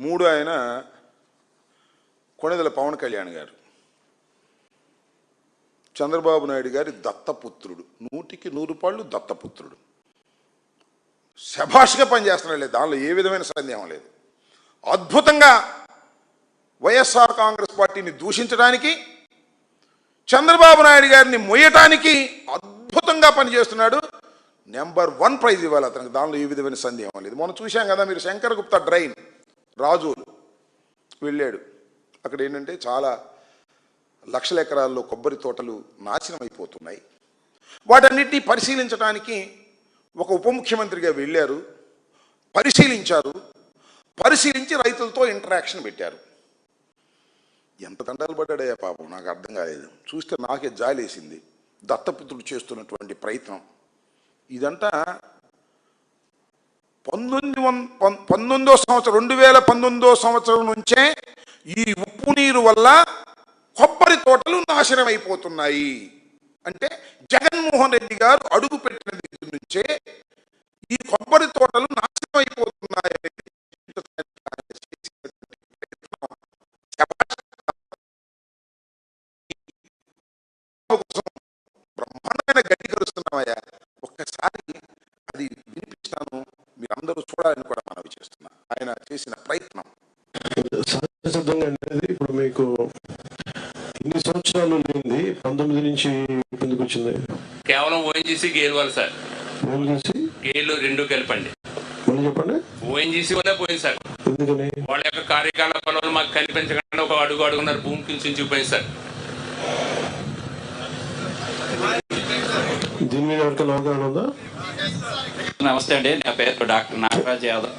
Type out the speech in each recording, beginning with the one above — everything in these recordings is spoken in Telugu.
మూడు ఆయన కొణిదెల పవన్ కళ్యాణ్ గారు. చంద్రబాబు నాయుడు గారి దత్తపుత్రుడు. నూటికి నూరు పాళ్ళు దత్తపుత్రుడు. శభాష్గా పనిచేస్తున్నాడు లేదు దానిలో ఏ విధమైన సందేహం లేదు. అద్భుతంగా వైఎస్ఆర్ కాంగ్రెస్ పార్టీని దూషించడానికి చంద్రబాబు నాయుడు గారిని మొయ్యటానికి అద్భుతంగా పనిచేస్తున్నాడు. నెంబర్ వన్ ప్రైజ్ ఇవ్వాలి అతనికి. దానిలో ఏ విధమైన సందేహం లేదు. మనం చూశాం కదా మీరు శంకర్ గుప్తా డ్రైన్. రాజులు వెళ్ళాడు. అక్కడ ఏంటంటే చాలా లక్షల ఎకరాల్లో కొబ్బరి తోటలు నాశనం అయిపోతున్నాయి. వాటన్నిటినీ పరిశీలించడానికి ఒక ఉప ముఖ్యమంత్రిగా వెళ్ళారు. పరిశీలించారు. పరిశీలించి రైతులతో ఇంటరాక్షన్ పెట్టారు. ఎంత తండాలు పడ్డాడయ్యా పాపం నాకు అర్థం కాలేదు. చూస్తే నాకే జాలేసింది. దత్తపుత్రుడు చేస్తున్నటువంటి ప్రయత్నం. ఇదంతా పంతొమ్మిది వం పంతొమ్మిదో సంవత్సరం రెండు వేల పంతొమ్మిదో సంవత్సరం నుంచే ఈ ఉప్పు నీరు వల్ల కొబ్బరి తోటలు నాశనం అయిపోతున్నాయి అంటే జగన్మోహన్ రెడ్డి గారు అడుగు పెట్టిన దగ్గర నుంచే ఈ కొబ్బరి తోటలు నాశనం అయిపోతున్నాయి ఆయన చేసిన ప్రయత్నం. సహజ సిద్ధంగా అనేది ఇప్పుడు మీకు ఇన్ని సంవత్సరాలు లేనిది పంతొమ్మిది నుంచి ఎందుకు వచ్చింది. కేవలం ఓఎన్జీసీ వాళ్ళు సార్. చేసి గేలు రెండు కలిపండి. మళ్ళీ చెప్పండి. ఓఎన్జీసీ వల్లే పోయింది సార్. ఎందుకని? వాళ్ళ యొక్క కార్యకలాపాల మాకు కనిపించకుండా ఒక అడుగు అడుగున్నారు భూమి కించించిపోయింది సార్. దీని మీద ఎవరికైనా అవగాహన ఉందా? నమస్తే అండి. నా పేరు డాక్టర్ నాగరాజ్ యాదవ్.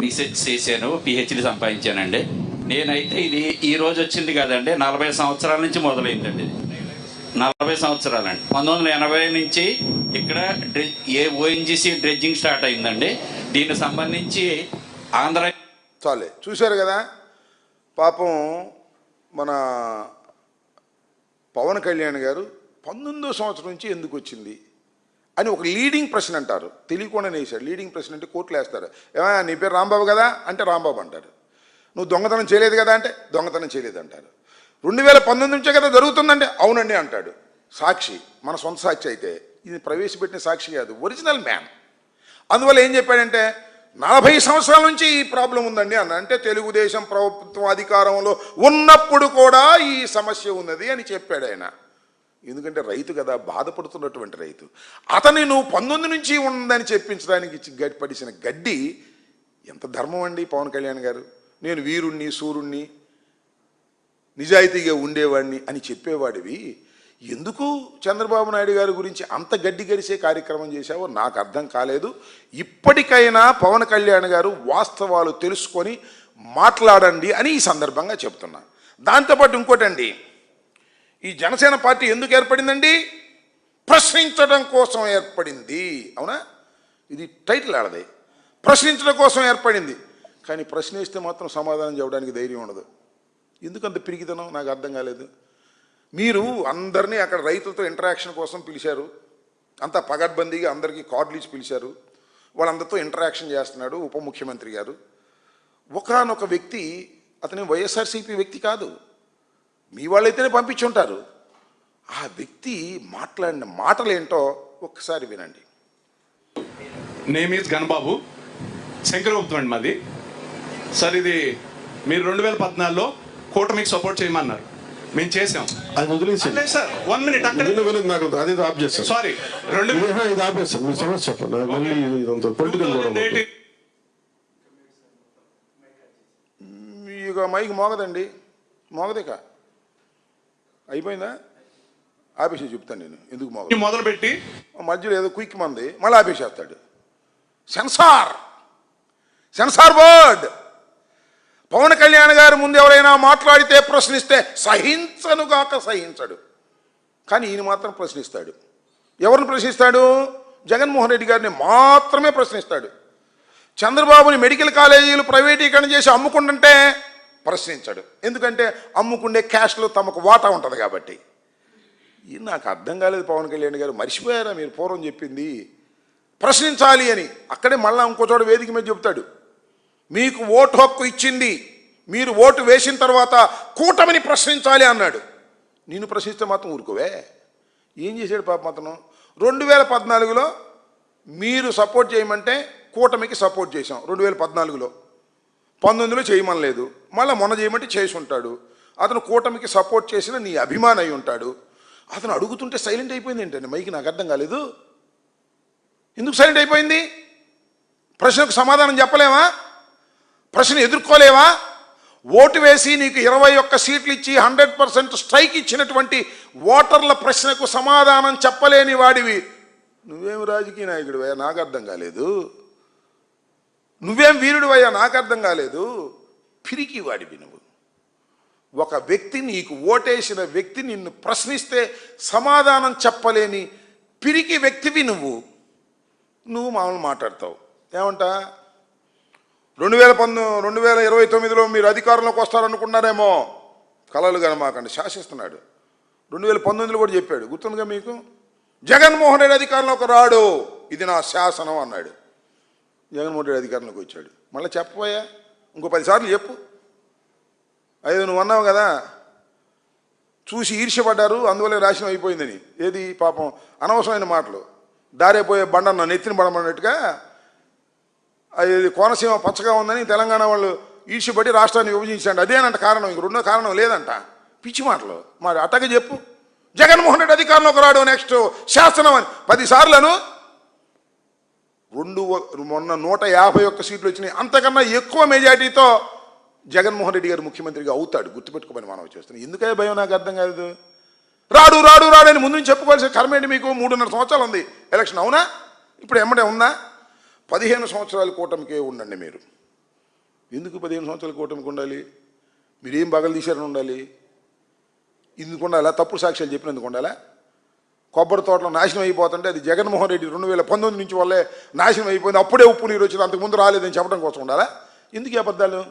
రీసెర్చ్ చేశాను పిహెచ్డి సంపాదించానండి. నేనైతే ఇది ఈ రోజు వచ్చింది కదండి. నలభై సంవత్సరాల నుంచి మొదలైందండి నలభై సంవత్సరాలండి. పంతొమ్మిది వందల ఎనభై నుంచి ఇక్కడ డ్రె- ఏ ఓఎన్జీసీ డ్రెడ్జింగ్ స్టార్ట్ అయిందండి. దీనికి సంబంధించి ఆంధ్ర చాలే. చూశారు కదా? పాపం మన పవన్ కళ్యాణ్ గారు పంతొమ్మిదో సంవత్సరం నుంచి ఎందుకు వచ్చింది? అని ఒక లీడింగ్ ప్రశ్న అంటారు. తెలియకుండా వేసాడు లీడింగ్ ప్రశ్న అంటే కోర్టులో వేస్తారు. ఏమైనా నీ పేరు రాంబాబు కదా? అంటే రాంబాబు అంటారు. నువ్వు దొంగతనం చేయలేదు కదా అంటే దొంగతనం చేయలేదు అంటారు. రెండు వేల పంతొమ్మిది నుంచే కదా జరుగుతుందండి అవునండి అంటాడు. సాక్షి మన సొంత సాక్షి అయితే. ఇది ప్రవేశపెట్టిన సాక్షి కాదు ఒరిజినల్ మ్యాన్ అందువల్ల ఏం చెప్పాడంటే నలభై సంవత్సరాల నుంచి ఈ ప్రాబ్లం ఉందండి అన్న. అంటే తెలుగుదేశం ప్రభుత్వం అధికారంలో ఉన్నప్పుడు కూడా ఈ సమస్య ఉన్నది అని చెప్పాడు ఆయన. ఎందుకంటే రైతు కదా బాధపడుతున్నటువంటి రైతు. అతని నువ్వు పంతొమ్మిది నుంచి ఉందని చెప్పించడానికి గడ్డి పడిసిన గడ్డి ఎంత ధర్మం అండి పవన్ కళ్యాణ్ గారు? నేను వీరుణ్ణి సూర్యుణ్ణి నిజాయితీగా ఉండేవాడిని అని చెప్పేవాడివి. ఎందుకు చంద్రబాబు నాయుడు గారి గురించి అంత గడ్డి గడిసే కార్యక్రమం చేశావో నాకు అర్థం కాలేదు. ఇప్పటికైనా పవన్ కళ్యాణ్ గారు వాస్తవాలు తెలుసుకొని మాట్లాడండి అని ఈ సందర్భంగా చెప్తున్నా. దాంతోపాటు ఇంకోటండి ఈ జనసేన పార్టీ ఎందుకు ఏర్పడిందండి? ప్రశ్నించడం కోసం ఏర్పడింది. అవునా? ఇది టైటిల్ ఆడది. ప్రశ్నించడం కోసం ఏర్పడింది. కానీ ప్రశ్నిస్తే మాత్రం సమాధానం చెప్పడానికి ధైర్యం ఉండదు. ఎందుకంత పిరిగితనం నాకు అర్థం కాలేదు. మీరు అందరినీ అక్కడ రైతులతో ఇంటరాక్షన్ కోసం పిలిచారు. అంతా పగడ్బందీగా అందరికీ కార్డులు ఇచ్చి పిలిచారు. వాళ్ళందరితో ఇంటరాక్షన్ చేస్తున్నాడు ఉప ముఖ్యమంత్రి గారు. ఒకానొక వ్యక్తి అతని వైఎస్ఆర్సీపీ వ్యక్తి కాదు. మీ వాళ్ళైతేనే పంపించుంటారు. ఆ వ్యక్తి మాట్లాడిన మాటలేంటో ఒక్కసారి వినండి. నేమ్ ఈజ్ గణబాబు శంకరగుప్తం అండి మాది. సార్ ఇది మీరు రెండు వేల పద్నాలుగులో కూటమికి సపోర్ట్ చేయమన్నారు. మేము చేసాం అది వదిలేసి లేదు సార్ వన్ మినిట్ అక్కడ విను నాకు అది ఆఫ్ చేస్తాను. సారీ రెండు ఇది- ఇది ఆపేస్తాను మీ సమస్య చెప్పండి. నాకు మళ్ళీ ఇదంతా పొలిటికల్ కూడా ఉంటుంది. ఇక మైక్ మోగదండి. మోగదేక? అయిపోయిందా? ఆపేసి చెప్తాను నేను. ఎందుకు మొదలు పెట్టి మధ్యలో ఏదో క్విక్ మంది మళ్ళీ ఆపేసేస్తాడు. Censor. Censor word. Pawan Kalyan గారి ముందు ఎవరైనా మాట్లాడితే ప్రశ్నిస్తే సహించనుగాక సహించడు. కానీ ఈయన మాత్రం ప్రశ్నిస్తాడు. ఎవరిని ప్రశ్నిస్తాడు? జగన్మోహన్ రెడ్డి గారిని మాత్రమే ప్రశ్నిస్తాడు. చంద్రబాబుని మెడికల్ కాలేజీలు ప్రైవేటీకరణ చేసి అమ్ముకుంటుంటే ప్రశ్నించాడు. ఎందుకంటే అమ్ముకునే క్యాష్లో తమకు వాటా ఉంటుంది కాబట్టి. ఇది నాకు అర్థం కాలేదు పవన్ కళ్యాణ్ గారు. మర్చిపోయారా మీరు పూర్వం చెప్పింది? ప్రశ్నించాలి అని. అక్కడే మళ్ళీ ఇంకో చోట వేదిక మీద చెప్తాడు మీకు ఓటు హక్కు ఇచ్చింది. మీరు ఓటు వేసిన తర్వాత కూటమిని ప్రశ్నించాలి అన్నాడు. నేను ప్రశ్నిస్తే మాత్రం ఊరుకోవే. ఏం చేశాడు పాప అతను? రెండు వేల పద్నాలుగులో మీరు సపోర్ట్ చేయమంటే కూటమికి సపోర్ట్ చేశాం. రెండు వేల పద్నాలుగులో. పంతొమ్మిదిలో చేయమనలేదు మళ్ళీ మొన్న చేయమంటే చేసి ఉంటాడు. అతను కూటమికి సపోర్ట్ చేసిన నీ అభిమాని అయి ఉంటాడు. అతను అడుగుతుంటే సైలెంట్ అయిపోయింది ఏంటండి? మైకి నాకు అర్థం కాలేదు. ఎందుకు సైలెంట్ అయిపోయింది? ప్రశ్నకు సమాధానం చెప్పలేమా ప్రశ్న ఎదుర్కోలేవా? ఓటు వేసి నీకు ఇరవై ఒక్క సీట్లు ఇచ్చి హండ్రెడ్ పర్సెంట్ స్ట్రైక్ ఇచ్చినటువంటి ఓటర్ల ప్రశ్నకు సమాధానం చెప్పలేని వాడివి. నువ్వేం రాజకీయ నాయకుడివే నాకు అర్థం కాలేదు. నువ్వేం వీరుడు అయ్యా నాకు అర్థం కాలేదు. పిరికి వాడివి నువ్వు. ఒక వ్యక్తి నీకు ఓటేసిన వ్యక్తి నిన్ను ప్రశ్నిస్తే సమాధానం చెప్పలేని పిరికి వ్యక్తివి నువ్వు. నువ్వు మామూలు మాట్లాడతావు. ఏమంటా? రెండు వేల పంతొమ్మిది రెండు వేల ఇరవై తొమ్మిదిలో మీరు అధికారంలోకి వస్తారనుకున్నారేమో. కలలు కనమాకండి శాసిస్తున్నాడు. రెండు వేల పంతొమ్మిదిలో కూడా చెప్పాడు. గుర్తుందిగా మీకు? జగన్మోహన్ రెడ్డి అధికారంలోకి రాడు. ఇది నా శాసనం అన్నాడు. జగన్మోహన్ రెడ్డి అధికారంలోకి వచ్చాడు. మళ్ళీ చెప్పబోయా? ఇంకో పదిసార్లు చెప్పు. అయ్యో నువ్వు అన్నావు కదా చూసి ఈర్ష్యపడ్డారు అందువల్ల రాసిన అయిపోయిందని. ఏది పాపం? అనవసరమైన మాటలు. దారేపోయే బండన్న నెత్తిన పడమన్నట్టుగా అది కోనసీమ పచ్చగా ఉందని తెలంగాణ వాళ్ళు ఈర్ష్యపడి రాష్ట్రాన్ని విభజించండి అదేనంట కారణం. ఇంక రెండో కారణం లేదంట. పిచ్చి మాటలు. మరి అట్టగా చెప్పు. జగన్మోహన్ రెడ్డి అధికారంలోకి రాడు నెక్స్ట్ శాసనం అని. పదిసార్లను రెండు మొన్న నూట యాభై ఒక్క సీట్లు వచ్చినాయి. అంతకన్నా ఎక్కువ మెజార్టీతో జగన్మోహన్ రెడ్డి గారు ముఖ్యమంత్రిగా అవుతాడు. గుర్తుపెట్టుకోమని మనం చేస్తున్నాం. ఎందుకే భయం? నాకు అర్థం కాదు రాడు రాడు రాడు అని ముందు నుంచి చెప్పుకోవాల్సిన కర్మ ఏంటి మీకు? మూడున్నర సంవత్సరాలు ఉంది. ఎలక్షన్ అవునా? ఇప్పుడు ఎమ్మడే ఉందా? పదిహేను సంవత్సరాల కూటమికే ఉండండి మీరు. ఎందుకు పదిహేను సంవత్సరాల కూటమికి ఉండాలి? మీరేం ఏం బగలు తీశారని ఉండాలి? ఎందుకు ఉండాలా? తప్పుడు సాక్ష్యాలు చెప్పినందుకు ఉండాలా? కొబ్బరి తోటలో నాశనం అయిపోతుంటే అది జగన్మోహన్ రెడ్డి రెండు వేల పంతొమ్మిది నుంచి వల్లే నాశనం అయిపోయింది. అప్పుడే ఉప్పు నీరు వచ్చింది. అంతకుముందు రాలేదని చెప్పడం కోసం ఉండాలా? ఎందుకు అబద్ధాలు?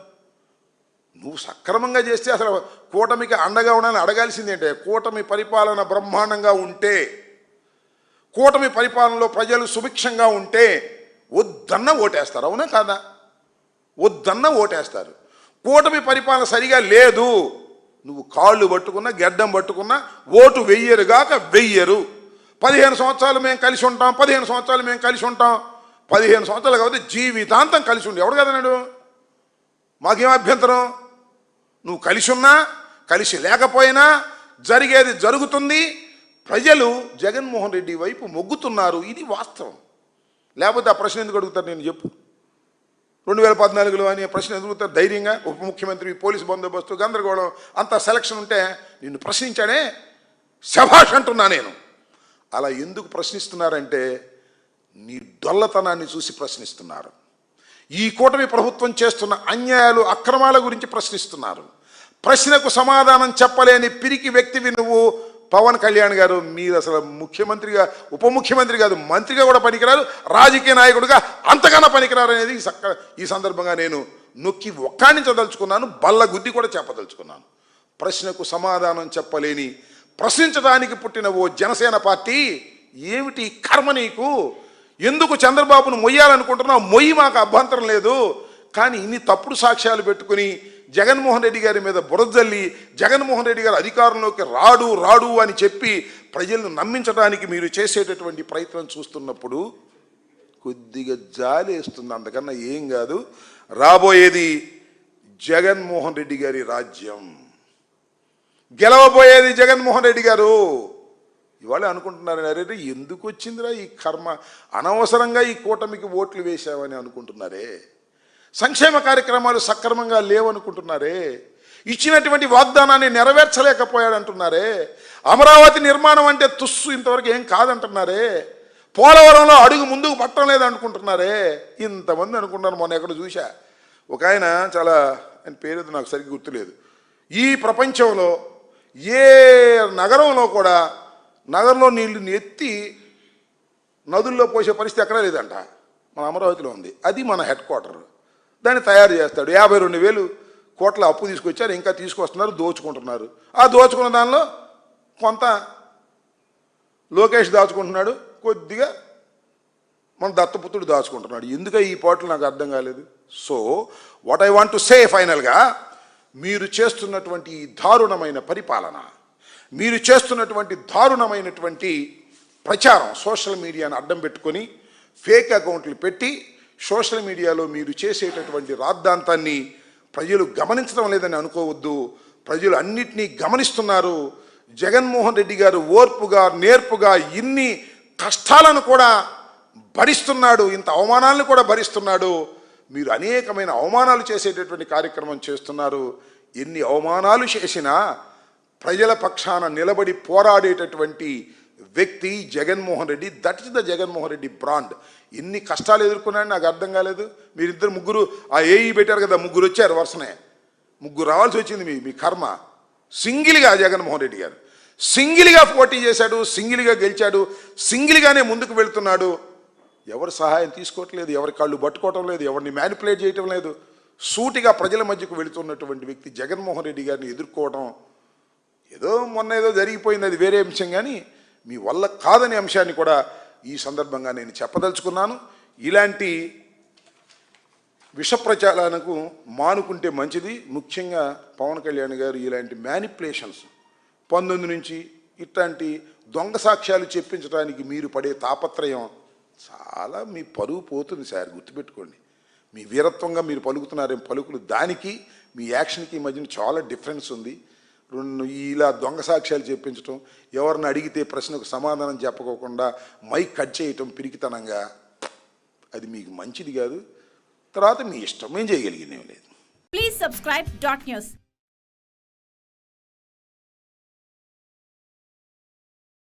నువ్వు సక్రమంగా చేస్తే అసలు కూటమికి అండగా ఉండాలని అడగాల్సింది ఏంటంటే కూటమి పరిపాలన బ్రహ్మాండంగా ఉంటే కూటమి పరిపాలనలో ప్రజలు సుభిక్షంగా ఉంటే వద్దన్న ఓటేస్తారు. అవునా కాదా? వద్దన్న ఓటేస్తారు. కూటమి పరిపాలన సరిగా లేదు. నువ్వు కాళ్ళు పట్టుకున్నా గెడ్డం పట్టుకున్నా ఓటు వెయ్యరు గాక వెయ్యరు. పదిహేను సంవత్సరాలు మేము కలిసి ఉంటాం పదిహేను సంవత్సరాలు మేము కలిసి ఉంటాం. పదిహేను సంవత్సరాలు కాబట్టి జీవితాంతం కలిసి ఉండి. ఎవడు కదా నాడు? మాకేం అభ్యంతరం? నువ్వు కలిసి ఉన్నా కలిసి లేకపోయినా జరిగేది జరుగుతుంది. ప్రజలు జగన్మోహన్ రెడ్డి వైపు మొగ్గుతున్నారు. ఇది వాస్తవం. లేకపోతే ఆ ప్రశ్న ఎందుకు అడుగుతారు? నేను చెప్పు. రెండు వేల పద్నాలుగులో అని ప్రశ్న ఎదుగుతారు ధైర్యంగా. ఉప ముఖ్యమంత్రి పోలీస్ బందోబస్తు గందరగోళం అంత సెలక్షన్ ఉంటే నిన్ను ప్రశ్నించాడే శభాష్ అంటున్నా నేను. అలా ఎందుకు ప్రశ్నిస్తున్నారంటే నీ డొల్లతనాన్ని చూసి ప్రశ్నిస్తున్నారు. ఈ కూటమి ప్రభుత్వం చేస్తున్న అన్యాయాలు అక్రమాల గురించి ప్రశ్నిస్తున్నారు. ప్రశ్నకు సమాధానం చెప్పలేని పిరికి వ్యక్తివి నువ్వు పవన్ కళ్యాణ్ గారు మీరు అసలు ముఖ్యమంత్రిగా ఉప ముఖ్యమంత్రి కాదు మంత్రిగా కూడా పనికిరారు రాజకీయ నాయకుడిగా అంతగానో పనికిరారు అనేది ఈ సక్క ఈ సందర్భంగా నేను నొక్కి ఒక్కాణించదలుచుకున్నాను బల్ల గుద్ది కూడా చెప్పదలుచుకున్నాను. ప్రశ్నకు సమాధానం చెప్పలేని ప్రశ్నించడానికి పుట్టిన ఓ జనసేన పార్టీ ఏమిటి కర్మ నీకు? ఎందుకు చంద్రబాబును మొయ్యాలనుకుంటున్నావు? మొయ్యి మాకు అభ్యంతరం లేదు. కానీ ఇన్ని తప్పుడు సాక్ష్యాలు పెట్టుకుని జగన్మోహన్ రెడ్డి గారి మీద బురజల్లి జగన్మోహన్ రెడ్డి గారు అధికారంలోకి రాడు రాడు అని చెప్పి ప్రజలను నమ్మించడానికి మీరు చేసేటటువంటి ప్రయత్నం చూస్తున్నప్పుడు కొద్దిగా జాలి వేస్తుంది. అంతకన్నా ఏం కాదు. రాబోయేది జగన్మోహన్ రెడ్డి గారి రాజ్యం. గెలవబోయేది జగన్మోహన్ రెడ్డి గారు. ఇవాళ అనుకుంటున్నారు అరే ఎందుకు వచ్చిందిరా ఈ కర్మ? అనవసరంగా ఈ కూటమికి ఓట్లు వేశామని అనుకుంటున్నారే. సంక్షేమ కార్యక్రమాలు సక్రమంగా లేవనుకుంటున్నారే? ఇచ్చినటువంటి వాగ్దానాన్ని నెరవేర్చలేకపోయాడంటున్నారే అమరావతి నిర్మాణం అంటే తుస్సు ఇంతవరకు ఏం కాదంటున్నారే? పోలవరంలో అడుగు ముందుకు పట్టడం లేదనుకుంటున్నారే? ఇంతమంది అనుకుంటున్నారు మొన్న ఎక్కడ చూశా. ఒక ఆయన చాలా ఆయన పేరు నాకు సరిగ్గా గుర్తులేదు. ఈ ప్రపంచంలో ఏ నగరంలో కూడా నగరంలో నీళ్ళు ఎత్తి నదుల్లో పోసే పరిస్థితి ఎక్కడా లేదంట. మన అమరావతిలో ఉంది. అది మన హెడ్ క్వార్టర్. దాన్ని తయారు చేస్తాడు. యాభై రెండు వేలు కోట్ల అప్పు తీసుకొచ్చారు. ఇంకా తీసుకొస్తున్నారు దోచుకుంటున్నారు. ఆ దోచుకున్న దానిలో కొంత లోకేష్ దాచుకుంటున్నాడు. కొద్దిగా మన దత్తపుత్రుడు దాచుకుంటున్నాడు. ఎందుక ఈ పాటలు నాకు అర్థం కాలేదు. So what I want to say ఫైనల్గా మీరు చేస్తున్నటువంటి ఈ దారుణమైన పరిపాలన మీరు చేస్తున్నటువంటి దారుణమైనటువంటి ప్రచారం సోషల్ మీడియాను అడ్డం పెట్టుకొని ఫేక్ అకౌంట్లు పెట్టి సోషల్ మీడియాలో మీరు చేసేటటువంటి రాద్ధాంతాన్ని ప్రజలు గమనించడం లేదని అనుకోవద్దు. ప్రజలు అన్నిటినీ గమనిస్తున్నారు. జగన్మోహన్ రెడ్డి గారు ఓర్పుగా నేర్పుగా ఇన్ని కష్టాలను కూడా భరిస్తున్నాడు. ఇంత అవమానాలను కూడా భరిస్తున్నాడు. మీరు అనేకమైన అవమానాలు చేసేటటువంటి కార్యక్రమం చేస్తున్నారు. ఎన్ని అవమానాలు చేసినా ప్రజల పక్షాన నిలబడి పోరాడేటటువంటి వ్యక్తి Jaganmohan Reddy that is the Jaganmohan Reddy brand ఎన్ని కష్టాలు ఎదుర్కొన్నాడు నాకు అర్థం కాలేదు. మీరిద్దరు ముగ్గురు ఆ ఏఈ పెట్టారు కదా ముగ్గురు వచ్చారు వరుసనే. ముగ్గురు రావాల్సి వచ్చింది మీ మీ కర్మ. సింగిల్గా జగన్మోహన్ రెడ్డి గారు. సింగిల్గా పోటీ చేశాడు సింగిల్గా గెలిచాడు సింగిల్గానే ముందుకు వెళ్తున్నాడు. ఎవరి సహాయం తీసుకోవట్లేదు ఎవరి కాళ్ళు పట్టుకోవటం లేదు ఎవరిని మ్యానిపులేట్ చేయటం లేదు. సూటిగా ప్రజల మధ్యకు వెళుతున్నటువంటి వ్యక్తి జగన్మోహన్ రెడ్డి గారిని ఎదుర్కోవడం ఏదో మొన్న ఏదో జరిగిపోయింది అది వేరే అంశం. కానీ మీ వల్ల కాదనే అంశాన్ని కూడా ఈ సందర్భంగా నేను చెప్పదలుచుకున్నాను. ఇలాంటి విషప్రచారాలకు మానుకుంటే మంచిది. ముఖ్యంగా పవన్ కళ్యాణ్ గారు ఇలాంటి మ్యానిపులేషన్స్ పంతొమ్మిది నుంచి ఇట్లాంటి దొంగ సాక్ష్యాలు చెప్పించడానికి మీరు పడే తాపత్రయం చాలా మీ పరువు పోతుంది సార్ గుర్తుపెట్టుకోండి. మీ వీరత్వంగా మీరు పలుకుతున్నారేం పలుకులు దానికి మీ యాక్షన్కి మధ్యన చాలా డిఫరెన్స్ ఉంది. రెండు ఇలా దొంగ సాక్ష్యాలు చెప్పించటం ఎవరిని అడిగితే ప్రశ్నకు సమాధానం చెప్పకోకుండా మైక్ కట్ చేయటం పిరికితనంగా అది మీకు మంచిది కాదు. తర్వాత మీ ఇష్టం ఏం చేయగలిగినేం లేదు. Please subscribe dot news